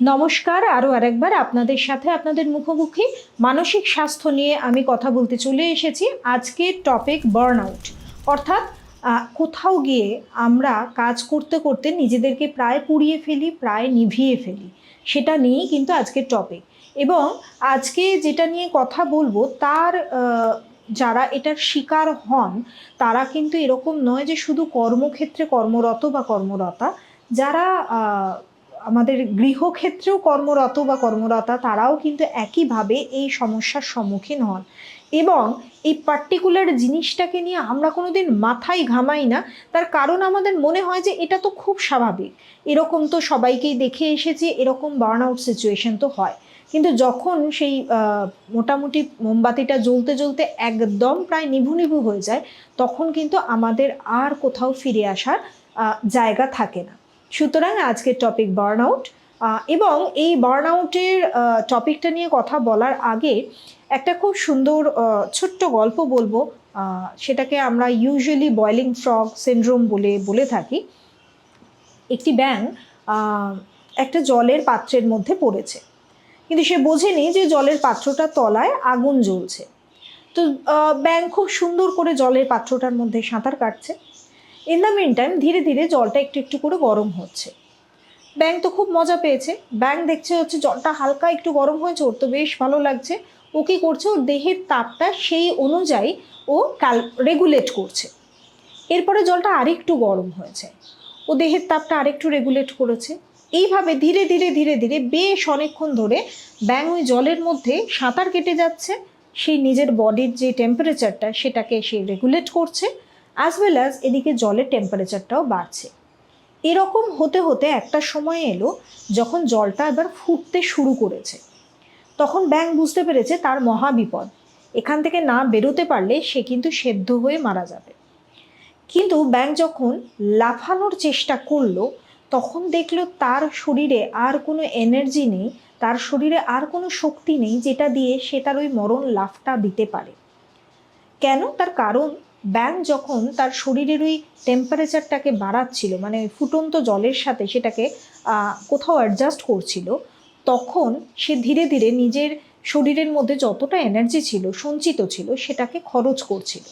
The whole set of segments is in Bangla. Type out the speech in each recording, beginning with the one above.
নমস্কার আরও আরেকবার আপনাদের সাথে আপনাদের মুখোমুখি মানসিক স্বাস্থ্য নিয়ে আমি কথা বলতে চলে এসেছি। আজকের টপিক বার্ন আউট অর্থাৎ কোথাও গিয়ে আমরা কাজ করতে করতে নিজেদেরকে প্রায় পুড়িয়ে ফেলি, প্রায় নিভিয়ে ফেলি। সেটা নিয়েই কিন্তু আজকের টপিক এবং আজকে যেটা নিয়ে কথা বলব, তার যারা এটার শিকার হন, তারা কিন্তু এরকম নয় যে শুধু কর্মক্ষেত্রে কর্মরত বা কর্মরতা। যারা আমাদের গৃহক্ষেত্রেও কর্মরত বা কর্মরতা তারাও কিন্তু একইভাবে এই সমস্যার সম্মুখীন হন। এবং এই পার্টিকুলার জিনিসটাকে নিয়ে আমরা কোনো দিন মাথায় ঘামাই না। তার কারণ আমাদের মনে হয় যে এটা তো খুব স্বাভাবিক। এরকম তো সবাইকেই দেখে এসেছি, এরকম বার্ন আউট সিচুয়েশন তো হয়। কিন্তু যখন সেই মোটামুটি মোমবাতিটা জ্বলতে জ্বলতে একদম প্রায় নিভু নিভু হয়ে যায়, তখন কিন্তু আমাদের আর কোথাও ফিরে আসার জায়গা থাকে না। সুতরাং আজকের টপিক বার্ন আউট এবং এই বার্ন আউটের টপিকটা নিয়ে কথা বলার আগে একটা খুব সুন্দর ছোট্ট গল্প বলব সেটাকে আমরা ইউজুয়ালি বয়লিং ফ্রগ সিনড্রোম বলে বলে থাকি। একটি ব্যাং একটা জলের পাত্রের মধ্যে পড়েছে। কিন্তু সে বোঝেনি যে জলের পাত্রটার তলায় আগুন জ্বলছে। তো ব্যাং খুব সুন্দর করে জলের পাত্রটার মধ্যে সাঁতার কাটছে। ইন দ্য মিন টাইম ধীরে ধীরে জলটা একটু একটু করে গরম হচ্ছে। ব্যাং তো খুব মজা পেয়েছে। ব্যাং দেখছে হচ্ছে জলটা হালকা একটু গরম হয়েছে, ওর তো বেশ ভালো লাগছে। ও কী করছে? ওর দেহের তাপটা সেই অনুযায়ী ও ক্যাল রেগুলেট করছে। এরপরে জলটা আরেকটু গরম হয়েছে। ও দেহের তাপটা আরেকটু রেগুলেট করেছে। এইভাবে ধীরে ধীরে ধীরে ধীরে বেশ অনেকক্ষণ ধরে ব্যাং ওই জলের মধ্যে সাঁতার কেটে যাচ্ছে। সেই নিজের বডির যে টেম্পারেচারটা সেটাকে সে রেগুলেট করছে। অ্যাজ ওয়েল অ্যাজ এদিকে জলের টেম্পারেচারটাও বাড়ছে। এরকম হতে হতে একটা সময় এলো যখন জলটা এবার ফুটতে শুরু করেছে। তখন ব্যাং বুঝতে পেরেছে তার মহা বিপদ। এখান থেকে না বেরোতে পারলে সে কিন্তু সেদ্ধ হয়ে মারা যাবে। কিন্তু ব্যাং যখন লাফানোর চেষ্টা করল, তখন দেখল তার শরীরে আর কোনো এনার্জি নেই, তার শরীরে আর কোনো শক্তি নেই, যেটা দিয়ে সে তার ওই মরণ লাফটা দিতে পারে। কেন? তার কারণ ব্যাং যখন তার শরীরের ওই টেম্পারেচারটাকে বাড়াচ্ছিল মানে ফুটন্ত জলের সাথে সেটাকে কোথাও অ্যাডজাস্ট করছিল, তখন সে ধীরে ধীরে নিজের শরীরের মধ্যে যতটা এনার্জি ছিল, সঞ্চিত ছিল, সেটাকে খরচ করছিল।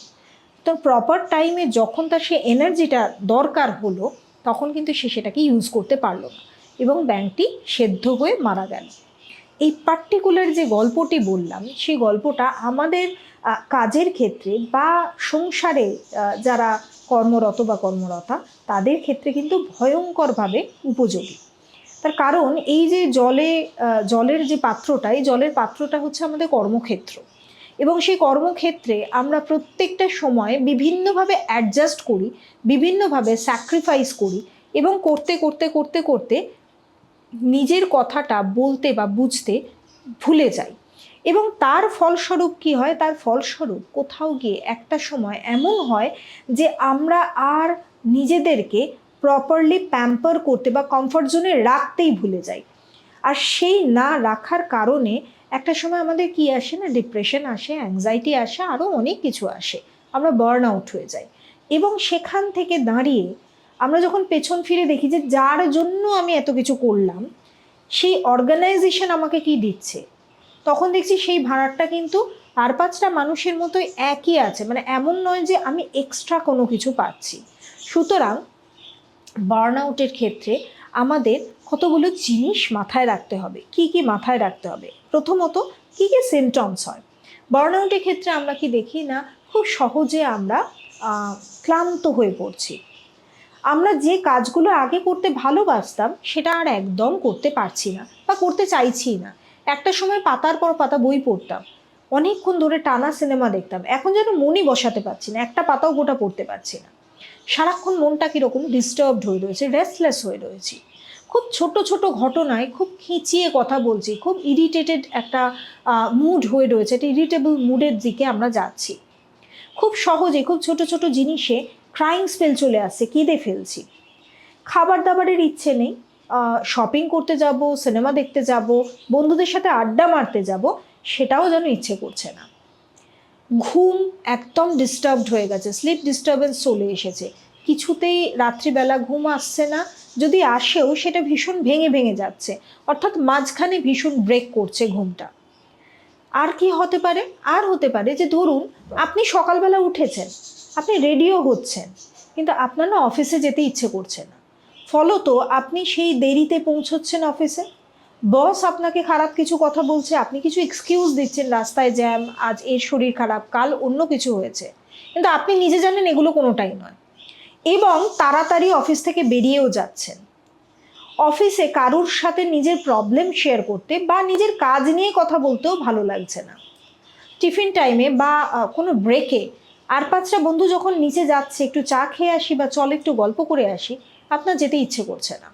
তো প্রপার টাইমে যখন তার সে এনার্জিটা দরকার হলো, তখন কিন্তু সে সেটাকে ইউজ করতে পারল না এবং ব্যাংকটি সেদ্ধ হয়ে মারা গেল। এই পার্টিকুলার যে গল্পটি বললাম, সেই গল্পটা আমাদের কাজের ক্ষেত্রে বা সংসারে যারা কর্মরত বা কর্মরতা, তাদের ক্ষেত্রে কিন্তু ভয়ঙ্করভাবে উপযোগী। তার কারণ এই যে জলে জলের যে পাত্রটা, এই জলের পাত্রটা হচ্ছে আমাদের কর্মক্ষেত্র। এবং সেই কর্মক্ষেত্রে আমরা প্রত্যেকটা সময় বিভিন্নভাবে অ্যাডজাস্ট করি, বিভিন্নভাবে স্যাক্রিফাইস করি এবং করতে করতে করতে করতে নিজের কথাটা বলতে বা বুঝতে ভুলে যাই এবং তার ফলস্বরূপ কি হয়? তার ফলস্বরূপ কোথাও গিয়ে একটা সময় এমন হয় যে আমরা আর নিজেদেরকে প্রপারলি প্যাম্পার করতে বা কমফর্ট জোনে রাখতেই ভুলে যাই। আর সেই না রাখার কারণে একটা সময় আমাদের কি আসে না? ডিপ্রেশন আসে অ্যাংজাইটি আসে আরও অনেক কিছু আসে। আমরা বার্ন আউট হয়ে যাই। এবং সেখান থেকে দাঁড়িয়ে আমরা যখন পেছন ফিরে দেখি যে যার জন্য আমি এত কিছু করলাম, সেই অর্গানাইজেশন আমাকে কি দিচ্ছে? তখন দেখছি সেই ভাড়াটা কিন্তু আর পাঁচটা মানুষের মতোই একই আছে। মানে এমন নয় যে আমি এক্সট্রা কোনো কিছু পাচ্ছি। সুতরাং বার্ন আউটের ক্ষেত্রে আমাদের কতগুলো জিনিস মাথায় রাখতে হবে, কি কি মাথায় রাখতে হবে? প্রথমত, কি কি সিমটমস হয়? বার্ন আউটের ক্ষেত্রে আমরা কি দেখি না, খুব সহজে আমরা ক্লান্ত হয়ে পড়ছি। আমরা যে কাজগুলো আগে করতে ভালোবাসতাম, সেটা আর একদম করতে পারছি না বা করতে চাইছি না। একটা সময় পাতার পর পাতা বই পড়তাম। অনেকক্ষণ ধরে টানা সিনেমা দেখতাম। এখন যেন মনই বসাতে পারছি না, একটা পাতাও গোটা পড়তে পারছি না। সারাক্ষণ মনটা কীরকম ডিস্টার্বড হয়ে রয়েছে রেস্টলেস হয়ে রয়েছি। খুব ছোট ছোট ঘটনায় খুব খিঁচিয়ে কথা বলছি, খুব ইরিটেটেড একটা মুড হয়ে রয়েছে, একটা ইরিটেবল মুডের দিকে আমরা যাচ্ছি। খুব সহজে, খুব ছোট ছোট জিনিসে ক্রাইং স্পেল চলে আসছে, কেঁদে ফেলছি। খাবার দাবারের ইচ্ছে নেই শপিং করতে যাব সিনেমা দেখতে যাব, বন্ধুদের সাথে আড্ডা মারতে যাব, সেটাও যেন ইচ্ছে করছে না। ঘুম একদম ডিস্টার্বড হয়ে গেছে স্লিপ ডিস্টারবেন্স চলে এসেছে। কিছুতেই রাত্রিবেলা ঘুম আসছে না, যদি আসেও সেটা ভীষণ ভেঙে ভেঙে যাচ্ছে, অর্থাৎ মাঝখানে ভীষণ ব্রেক করছে ঘুমটা। আর কি হতে পারে? আর হতে পারে যে ধরুন, আপনি সকালবেলা উঠেছেন আপনি রেডিও হচ্ছেন, কিন্তু আপনার না অফিসে যেতে ইচ্ছে করছে না। ফলত আপনি সেই দেরিতে পৌঁছচ্ছেন অফিসে। বস আপনাকে খারাপ কিছু কথা বলছে, আপনি কিছু এক্সকিউজ দিচ্ছেন, রাস্তায় জ্যাম, আজ এর শরীর খারাপ, কাল অন্য কিছু হয়েছে। কিন্তু আপনি নিজে জানেন এগুলো কোনোটাই নয়। এবং তাড়াতাড়ি অফিস থেকে বেরিয়েও যাচ্ছেন। অফিসে কারুর সাথে নিজের প্রবলেম শেয়ার করতে বা নিজের কাজ নিয়ে কথা বলতেও ভালো লাগছে না। টিফিন টাইমে বা কোনো ব্রেকে আর পাঁচটা বন্ধু যখন নিচে যাচ্ছে, একটু চা খেয়ে আসি বা চল একটু গল্প করে আসি, আপনার যেতে ইচ্ছে করছে না।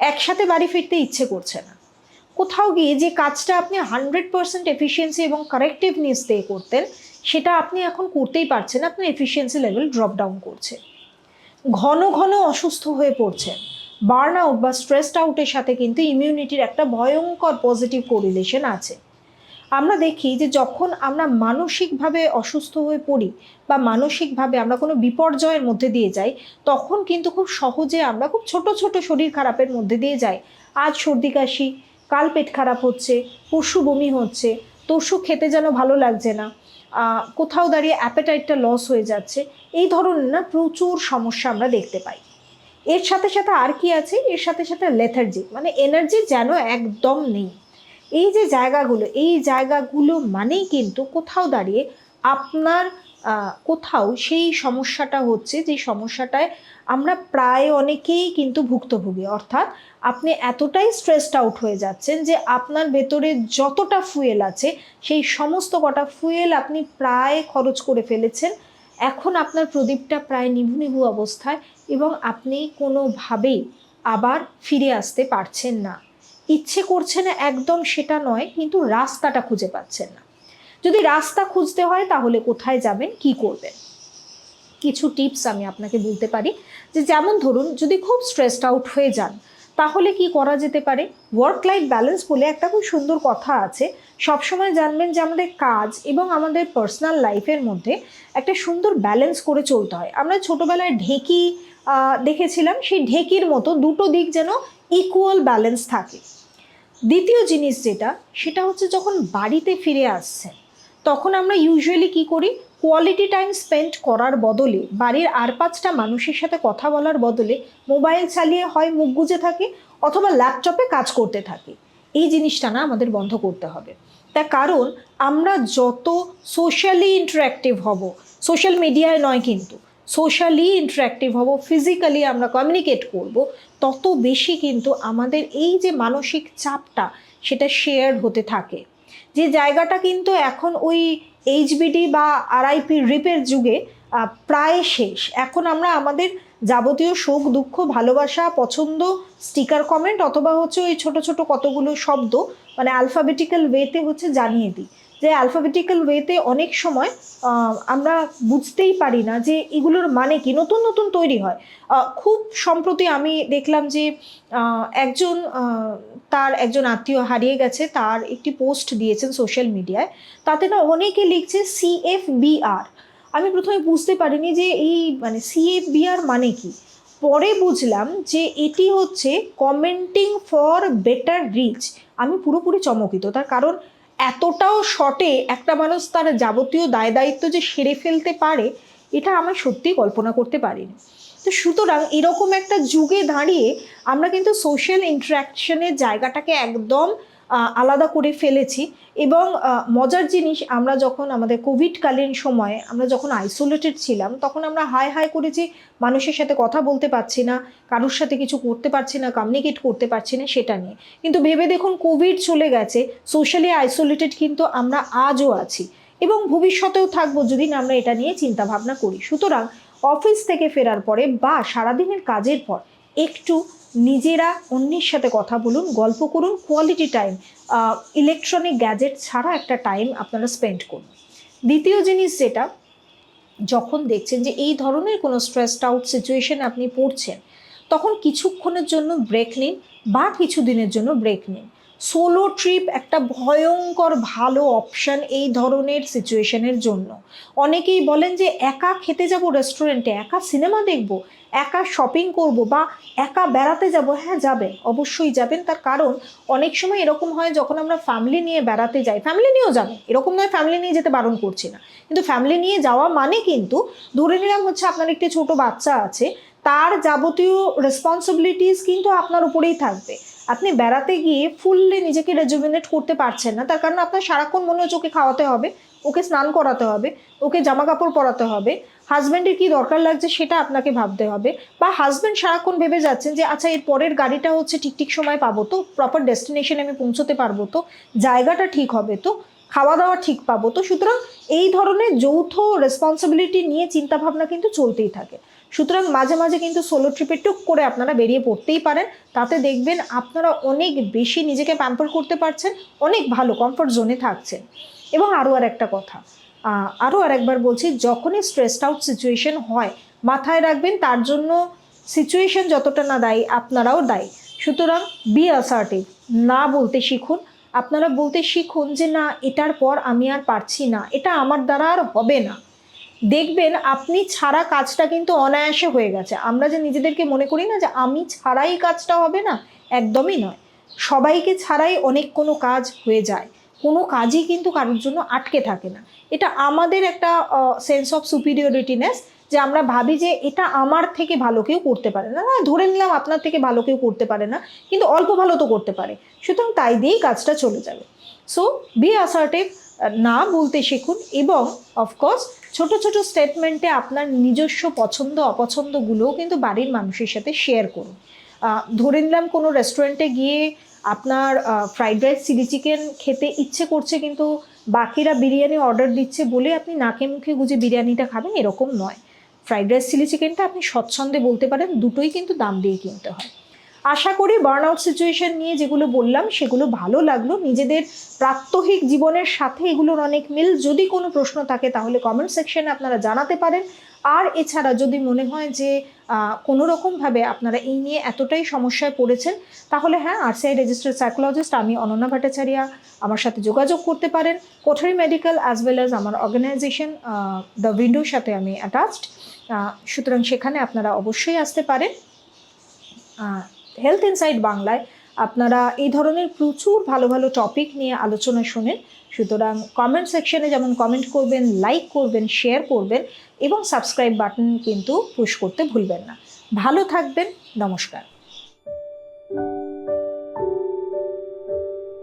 একসাথে বাড়ি ফিরতে ইচ্ছে করছে না। কোথাও গিয়ে যে কাজটা আপনি হান্ড্রেড পার্সেন্ট এফিসিয়েন্সি এবং কারেক্টিভনেস দিয়ে করতেন, সেটা আপনি এখন করতেই পারছেন আপনার এফিসিয়েন্সি লেভেল ড্রপ ডাউন করছে ঘন ঘন অসুস্থ হয়ে পড়ছেন। বার্ন আউট বা স্ট্রেসড আউটের সাথে কিন্তু ইমিউনিটির একটা ভয়ঙ্কর পজিটিভ কোরিলেশন আছে। আমরা দেখি যে যখন আমরা মানসিকভাবে অসুস্থ হয়ে পড়ি বা মানসিকভাবে আমরা কোনো বিপর্যয়ের মধ্যে দিয়ে যাই, তখন কিন্তু খুব সহজে আমরা খুব ছোট ছোট শরীর খারাপের মধ্যে দিয়ে যাই। আজ সর্দি কাশি, কাল পেট খারাপ হচ্ছে, পরশু বমি হচ্ছে, তরশু খেতে যেন ভালো লাগছে না কোথাও দাঁড়িয়ে অ্যাপেটাইটটা লস হয়ে যাচ্ছে, এই ধরনের না প্রচুর সমস্যা আমরা দেখতে পাই। এর সাথে সাথে আর কি আছে? এর সাথে সাথে লেথার্জি মানে এনার্জি যেন একদম নেই। এই যে জায়গাগুলো, এই জায়গাগুলো মানেই কিন্তু কোথাও দাঁড়িয়ে আপনার কোথাও সেই সমস্যাটা হচ্ছে যে সমস্যাটায় আমরা প্রায় অনেকেই কিন্তু ভুক্তভোগী। অর্থাৎ আপনি এতটাই স্ট্রেসড আউট হয়ে যাচ্ছেন যে আপনার ভেতরে যতটা ফুয়েল আছে, সেই সমস্ত কটা ফুয়েল আপনি প্রায় খরচ করে ফেলেছেন। এখন আপনার প্রদীপটা প্রায় নিভু নিভু অবস্থায় এবং আপনি কোনোভাবেই আবার ফিরে আসতে পারছেন না। ইচ্ছে করছে না একদম সেটা নয়, কিন্তু রাস্তাটা খুঁজে পাচ্ছেন না। যদি রাস্তা খুঁজতে হয় তাহলে কোথায় যাবেন, কি করবেন? কিছু টিপস আমি আপনাকে বলতে পারি যে যেমন ধরুন, যদি খুব স্ট্রেসড আউট হয়ে যান, তাহলে কি করা যেতে পারে? ওয়ার্ক লাইফ ব্যালেন্স বলে একটা খুব সুন্দর কথা আছে। সবসময় জানবেন যে আমাদের কাজ এবং আমাদের পার্সোনাল লাইফের মধ্যে একটা সুন্দর ব্যালেন্স করে চলতে হয়। আমরা ছোটোবেলায় ঢেকি দেখেছিলাম সেই ঢেকির মতো দুটো দিক যেন ইকুয়াল ব্যালেন্স থাকে। দ্বিতীয় জিনিস যেটা, সেটা হচ্ছে যখন বাড়িতে ফিরে আসছেন তখন আমরা ইউজুয়ালি কি করি? কোয়ালিটি টাইম স্পেন্ড করার বদলে, বাড়ির আর পাঁচটা মানুষের সাথে কথা বলার বদলে মোবাইল চালিয়ে হয়, মুখ গুজে থাকে, অথবা ল্যাপটপে কাজ করতে থাকে। এই জিনিসটা না আমাদের বন্ধ করতে হবে। তার কারণ, আমরা যত সোশ্যালি ইন্টারাক্টিভ হব সোশ্যাল মিডিয়ায় নয় কিন্তু সোশ্যালি ইন্টারাক্টিভ হব ফিজিক্যালি আমরা কমিউনিকেট করব, তত বেশি কিন্তু আমাদের এই যে মানসিক চাপটা সেটা শেয়ার হতে থাকে। যে জায়গাটা কিন্তু এখন ওই এইচবিডি বা আরআইপি রিপের যুগে প্রায় শেষ। এখন আমরা আমাদের যাবতীয় শোক দুঃখ, ভালোবাসা, পছন্দ স্টিকার কমেন্ট অথবা হচ্ছে ওই ছোট ছোট কতগুলো শব্দ মানে আলফাবেটিক্যাল ওয়েতে হচ্ছে জানিয়ে দিই। যে অ্যালফাবেটিক্যাল ওয়েতে অনেক সময় আমরা বুঝতেই পারি না যে এগুলোর মানে কি, নতুন নতুন তৈরি হয়। খুব সম্প্রতি আমি দেখলাম যে একজন তার একজন আত্মীয় হারিয়ে গেছে, তার একটি পোস্ট দিয়েছেন সোশ্যাল মিডিয়ায় তাতে না অনেকে লিখছে সিএফবিআর আমি প্রথমে বুঝতে পারিনি যে এই মানে সিএফবিআর মানে কি। পরে বুঝলাম যে এটি হচ্ছে কমেন্টিং ফর বেটার রিচ আমি পুরোপুরি চমকিত, তার কারণ এতটাও শটে একটা মানুষ তার যাবতীয় দায় দায়িত্ব যে সেরে ফেলতে পারে, এটা আমরা সত্যি কল্পনা করতে পারিনি। তো সুতরাং এরকম একটা যুগে দাঁড়িয়ে আমরা কিন্তু সোশ্যাল ইন্টারাকশনের জায়গাটাকে একদম আলাদা করে ফেলেছি এবং মজার জিনিস আমরা যখন আমাদের কোভিডকালীন সময়ে আমরা যখন আইসোলেটেড ছিলাম, তখন আমরা হাই হাই করেছি মানুষের সাথে কথা বলতে পারছি না, কারোর সাথে কিছু করতে পারছি না কমিউনিকেট করতে পারছি না সেটা নিয়ে। কিন্তু ভেবে দেখুন কোভিড চলে গেছে সোশ্যালি আইসোলেটেড কিন্তু আমরা আজও আছি এবং ভবিষ্যতেও থাকব যদি না আমরা এটা নিয়ে চিন্তা ভাবনা করি। সুতরাং অফিস থেকে ফেরার পরে বা সারাদিনের কাজের পর একটু নিজেরা অন্যের সাথে কথা বলুন, গল্প করুন কোয়ালিটি টাইম ইলেকট্রনিক গ্যাজেট ছাড়া একটা টাইম আপনারা স্পেন্ড করুন। দ্বিতীয় জিনিস যেটা, যখন দেখছেন যে এই ধরনের কোনো স্ট্রেসড আউট সিচুয়েশন আপনি পড়ছেন, তখন কিছুক্ষণের জন্য ব্রেক নিন বা কিছু দিনের জন্য ব্রেক নিন। সোলো ট্রিপ একটা ভয়ঙ্কর ভালো অপশন এই ধরনের সিচুয়েশনের জন্য। অনেকেই বলেন যে একা খেতে যাব রেস্টুরেন্টে একা সিনেমা দেখব, একা শপিং করব বা একা বেড়াতে যাব হ্যাঁ যাবেন, অবশ্যই যাবেন। তার কারণ অনেক সময় এরকম হয় যখন আমরা ফ্যামিলি নিয়ে বেড়াতে যাই ফ্যামিলি নিয়েও যাবেন এরকম নয় ফ্যামিলি নিয়ে যেতে বারণ করছি না। কিন্তু ফ্যামিলি নিয়ে যাওয়া মানে কিন্তু ধরে নিলাম হচ্ছে আপনার একটি ছোট বাচ্চা আছে, তার যাবতীয় রেসপন্সিবিলিটিস কিন্তু আপনার উপরেই থাকবে। আপনি বেড়াতে গিয়ে ফুললি নিজেকে রেজুমিনেট করতে পারছেন না। তার কারণ আপনার সারাক্ষণ মনে হচ্ছে ওকে খাওয়াতে হবে, ওকে স্নান করাতে হবে, ওকে জামা কাপড় পরাতে হবে। হাজব্যান্ডের কি দরকার লাগছে সেটা আপনাকে ভাবতে হবে। বা হাজব্যান্ড সারাক্ষণ ভেবে যাচ্ছেন যে আচ্ছা এর পরের গাড়িটা হচ্ছে ঠিক ঠিক সময় পাবো তো প্রপার ডেস্টিনেশনে আমি পৌঁছতে পারব তো, জায়গাটা ঠিক হবে তো খাওয়া দাওয়া ঠিক পাবো তো। সুতরাং এই ধরনের যৌথ রেসপন্সিবিলিটি নিয়ে চিন্তাভাবনা কিন্তু চলতেই থাকে। সুতরাং মাঝে মাঝে কিন্তু সোলো ট্রিপে টুক করে আপনারা বেরিয়ে পড়তেই পারেন। তাতে দেখবেন আপনারা অনেক বেশি নিজেকে প্যাম্পার করতে পারছেন, অনেক ভালো কমফর্ট জোনে থাকছেন। এবং আরও আর একটা কথা আরও আর একবার বলছি, যখনই স্ট্রেসড আউট সিচুয়েশন হয়, মাথায় রাখবেন তার জন্য সিচুয়েশন যতটা না দায়ী, আপনারাও দায়ী। সুতরাং বি অ্যাসার্টিভ না বলতে শিখুন। আপনারা বলতে শিখুন যে, না, এটার পর আমি আর পারছি না, এটা আমার দ্বারা আর হবে না। দেখবেন আপনি ছাড়া কাজটা কিন্তু অনায়াসে হয়ে গেছে। আমরা যে নিজেদেরকে মনে করি না যে আমি ছাড়াই কাজটা হবে না, একদমই নয়। সবাইকে ছাড়াই অনেক কোনো কাজ হয়ে যায়। কোনো কাজই কিন্তু কারোর জন্য আটকে থাকে না। এটা আমাদের একটা সেন্স অফ সুপিরিয়রিটিনেস যে আমরা ভাবি যে এটা আমার থেকে ভালো কেউ করতে পারে না। না ধরে নিলাম আপনার থেকে ভালো কেউ করতে পারে না, কিন্তু অল্প ভালো তো করতে পারে। সুতরাং তাই দিয়েই কাজটা চলে যাবে। সো বি অ্যাসার্টিভ না বলতে শিখুন এবং অফকোর্স ছোট ছোট স্টেটমেন্টে আপনার নিজস্ব পছন্দ, অপছন্দগুলোও কিন্তু বাড়ির মানুষের সাথে শেয়ার করুন। ধরে নিলাম কোনো রেস্টুরেন্টে গিয়ে আপনার ফ্রাইড রাইস চিলি চিকেন খেতে ইচ্ছে করছে কিন্তু বাকিরা বিরিয়ানি অর্ডার দিচ্ছে বলে আপনি নাকে মুখে গুজে বিরিয়ানিটা খাবেন, এরকম নয়। ফ্রাইড রাইস চিলি চিকেনটা আপনি স্বচ্ছন্দে বলতে পারেন, দুটোই কিন্তু দাম দিয়ে কিনতে হয়। আশা করি বার্ন আউট সিচুয়েশন নিয়ে যেগুলো বললাম, সেগুলো ভালো লাগল। নিজেদের প্রাত্যহিক জীবনের সাথে এগুলোর অনেক মিল। যদি কোনো প্রশ্ন থাকে, তাহলে কমেন্ট সেকশনে আপনারা জানাতে পারেন। আর এছাড়া যদি মনে হয় যে কোনো রকমভাবে আপনারা এই নিয়ে এতটাই সমস্যায় পড়েছেন, তাহলে হ্যাঁ আরসিআই রেজিস্টার্ড সাইকোলজিস্ট আমি অনন্যা ভট্টাচার্যা আমার সাথে যোগাযোগ করতে পারেন। Kothari medical as well as আমার অর্গানাইজেশন দ্য উইন্ডোর সাথে আমি অ্যাটাচড সুতরাং সেখানে আপনারা অবশ্যই আসতে পারেন। হেলথ ইনসাইড বাংলায় আপনারা এই ধরনের প্রচুর ভালো ভালো টপিক নিয়ে আলোচনা শোনেন। সুতরাং কমেন্ট সেকশনে যেমন কমেন্ট করবেন লাইক করবেন শেয়ার করবেন এবং সাবস্ক্রাইব বাটন কিন্তু পুশ করতে ভুলবেন না। ভালো থাকবেন, নমস্কার।